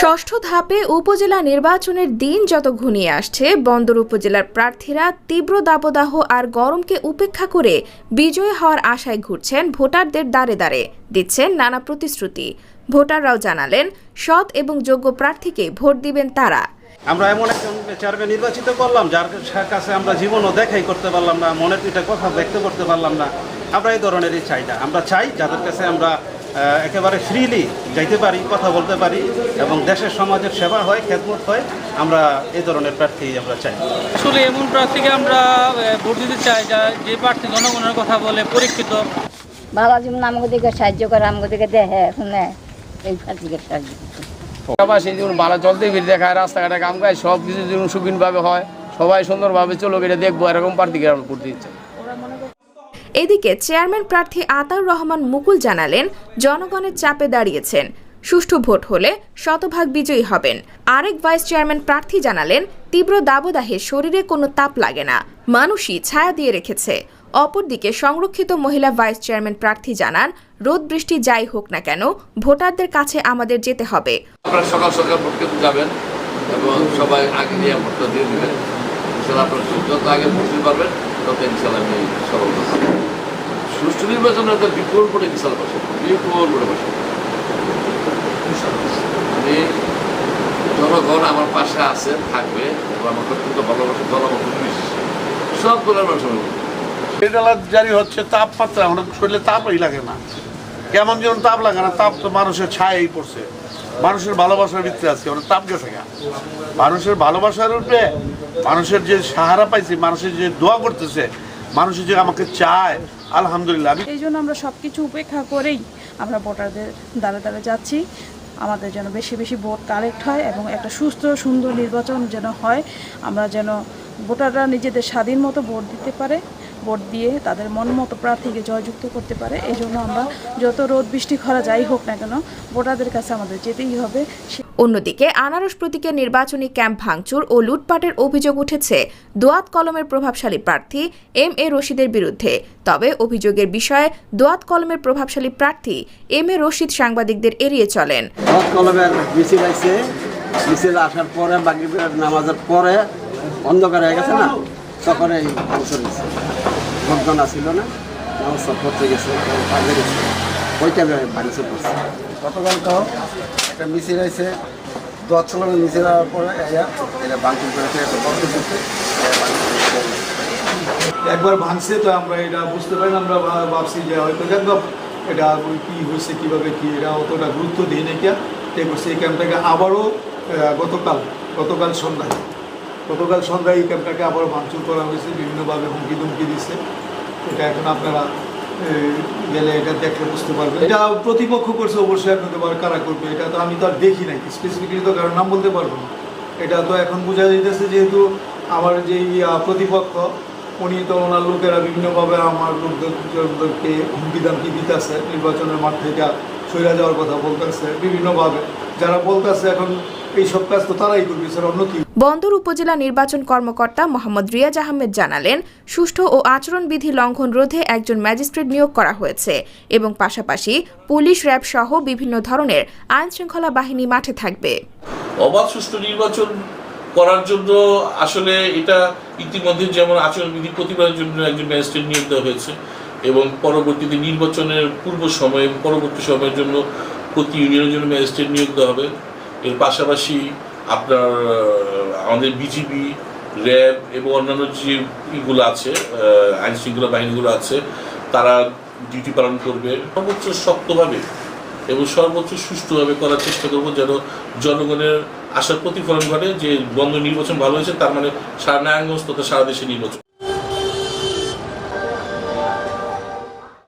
ষষ্ঠ ধাপে উপজেলা নির্বাচনের দিন যত ঘনিয়ে আসছে বন্দর উপজেলার প্রার্থীরা তীব্র দাবদাহ আর গরমকে উপেক্ষা করে বিজয়ী হওয়ার আশায় ঘুরছেন ভোটারদের দ্বারে দ্বারে দিচ্ছেন নানা প্রতিশ্রুতি। ভোটাররাও জানালেন সৎ এবং যোগ্য প্রার্থীকে ভোট দিবেন তারা। আমরা এমন একজন চেয়ারম্যান নির্বাচিত করলাম যার কাছে আমরা জীবনও দেখাই করতে পারলাম না মনের দুইটা কথা ব্যক্ত করতে পারলাম না। আমরা এই ধরনেরই চাই না। আমরা চাই যাদের কাছে আমরা একেবারে ফ্রিলি যাইতে পারি কথা বলতে পারি এবং দেশের সমাজের সেবা হয় খেদমত হয় আমরা এই ধরনের প্রার্থী আমরা চাই। আসলে এমন প্রার্থীকে আমরা ভোট দিতে চাই যা যে প্রার্থী জনগণের কথা বলে পরীক্ষিত। বাবা যেমন আমাকে দিকে সাহায্য করে আমাকে দিকে দেখে শুনে এই ফাটিকে সাহায্য সেই যেমন ভালো চলতে ফিরে দেখায় রাস্তাঘাটে কাম কাজ সব কিছু যেমন সুখিনভাবে হয় সবাই সুন্দরভাবে চলো এটা দেখব এরকম প্রার্থীকে আমরা করতে দিচ্ছে এদিকে চেয়ারম্যান প্রার্থী আতাউর রহমান মুকুল জানালেন, জনগণের চাপে দাঁড়িয়েছেন। সুষ্ঠু ভোট হলে শতভাগ বিজয়ী হবেন। আরেক ভাইস চেয়ারম্যান প্রার্থী জানালেন, তীব্র দাবদাহে শরীরে কোনো তাপ লাগে না, মানুষই ছায়া দিয়ে রেখেছে। অপরদিকে সংরক্ষিত মহিলা ভাইস চেয়ারম্যান প্রার্থী জানান, রোদ বৃষ্টি যাই হোক না কেন, ভোটারদের কাছে আমাদের যেতে হবে। আপনারা সকাল সকাল ভোট যাবেন এবং সবাই আগে নিয়ে ভোটটা দিয়ে দেবেন। আগে ভোট পারবেন তত ইনশাল্লাহ আমি সফল সুষ্ঠু নির্বাচনে তো বিপুল ভোটে বিশাল বসে বিপুল ভোটে বসে আমি জনগণ আমার পাশে আছে, থাকবে আমার অত্যন্ত ভালোবাসে জনগণ সব দলের মানুষ জারি হচ্ছে তাপমাত্রা আমার শরীরে তাপই লাগে না। কেমন যেমন তাপ লাগে না, তাপ তো মানুষের ছায়াই পড়ছে। মানুষের ভালোবাসার ভিতরে আছে ওরা তাপ গেছে গা। মানুষের ভালোবাসার উপরে মানুষের যে সাহারা পাইছে, মানুষের যে দোয়া করতেছে, মানুষের যে আমাকে চায়, আলহামদুলিল্লাহ। আমি এই জন্য আমরা সব কিছু উপেক্ষা করেই আমরা ভোটারদের দ্বারা দ্বারা যাচ্ছি। আমাদের যেন বেশি বেশি ভোট কালেক্ট হয় এবং একটা সুস্থ, সুন্দর নির্বাচন যেন হয়। আমরা যেন ভোটাররা নিজেদের স্বাধীন মতো ভোট দিতে পারে। ভোট দিয়ে তাদের মন মতো প্রার্থীকে জয়যুক্ত করতে পারে এই জন্য আমরা যত রোদ বৃষ্টি খরা যাই হোক না কেন ভোটারদের কাছে আমাদের যেতেই হবে। অন্যদিকে আনারস প্রতীকের নির্বাচনী ক্যাম্প ভাঙচুর ও লুটপাটের অভিযোগ উঠেছে দোয়াত কলমের প্রভাবশালী প্রার্থী এম এ রশিদের বিরুদ্ধে। তবে অভিযোগের বিষয়ে দোয়াত কলমের প্রভাবশালী প্রার্থী এম এ রশিদ সাংবাদিকদের এড়িয়ে চলেন। হজ কলমের মিছিল আইছে। মিছিল আসার পরে বাকি নামাজের পরে অন্ধকার হয়ে গেছে না? তখন এই লোকজন আসছিল না সব পড়তে গেছে পাশে গেছে। ওইটা বাড়িতে পড়ছে গতকাল তো একটা মিছিল আইছে দশ কলমের মিছিল হওয়ার পরে এটা বাংকুল করেছে একবার ভাঙছে তো আমরা এটা বুঝতে পারি না, আমরা ভাবছি যে হয়তো দেখব এটা কি হয়েছে কীভাবে কি এটা অতটা গুরুত্ব দিই নাকি এ করছে এই ক্যাম্পটাকে আবারও গতকাল গতকাল সন্ধ্যায়। গতকাল সন্ধ্যায় এই ক্যাম্পটাকে আবারও ভাঙচুর করা হয়েছে, বিভিন্নভাবে হুমকি দুমকি দিচ্ছে। এটা এখন আপনারা গেলে এটা দেখলে বুঝতে পারবেন। এটা প্রতিপক্ষ করছে অবশ্যই আপনাদের কারা করবে, এটা তো আমি তো আর দেখি নাই। স্পেসিফিকলি তো কারণ নাম বলতে পারব না। এটা তো এখন বোঝা যাইতেছে যেহেতু আমার যেই প্রতিপক্ষ, উনি তো ওনার লোকেরা বিভিন্নভাবে আমার লোকদেরকে হুমকি দামকি দিতেছে, নির্বাচনের মাঠ থেকে সইরা যাওয়ার কথা বলতেছে, বিভিন্নভাবে। যারা বলতেছে এখন এই কাজ তো তারাই করবে স্যার অন্য কি? বন্দর উপজেলা নির্বাচন কর্মকর্তা মোহাম্মদ রিয়াজ আহমেদ জানালেন সুষ্ঠু ও আচরণবিধি লঙ্ঘন রোধে একজন ম্যাজিস্ট্রেট নিয়োগ করা হয়েছে এবং পাশাপাশি পুলিশ র্যাব সহ বিভিন্ন ধরনের আইন শৃঙ্খলা বাহিনী মাঠে থাকবে। অবাধ সুষ্ঠু নির্বাচন করার জন্য আসলে এটা ইতিমধ্যে যেমন আচরণবিধি প্রতিবাদের জন্য একজন ম্যাজিস্ট্রেট নিয়োগ দেওয়া হয়েছে এবং পরবর্তীতে নির্বাচনের পূর্ব সময় পরবর্তী সময়ের জন্য প্রতি ইউনিয়নের জন্য ম্যাজিস্ট্রেট নিয়োগ দেওয়া হবে। এর পাশাপাশি আপনার আমাদের বিজিবি, র্যাব এবং অন্যান্য যে ইগুলো আছে আইন শৃঙ্খলা বাহিনীগুলো আছে, তারা ডিউটি পালন করবে। সর্বোচ্চ শক্তভাবে এবং সর্বোচ্চ সুষ্ঠুভাবে করার চেষ্টা করব যেন জনগণের আশার প্রতিফলন ঘটে, যে বন্ধ নির্বাচন ভালো হয়েছে, তার মানে সারা নারায়ণগঞ্জ তথা সারা দেশে নির্বাচন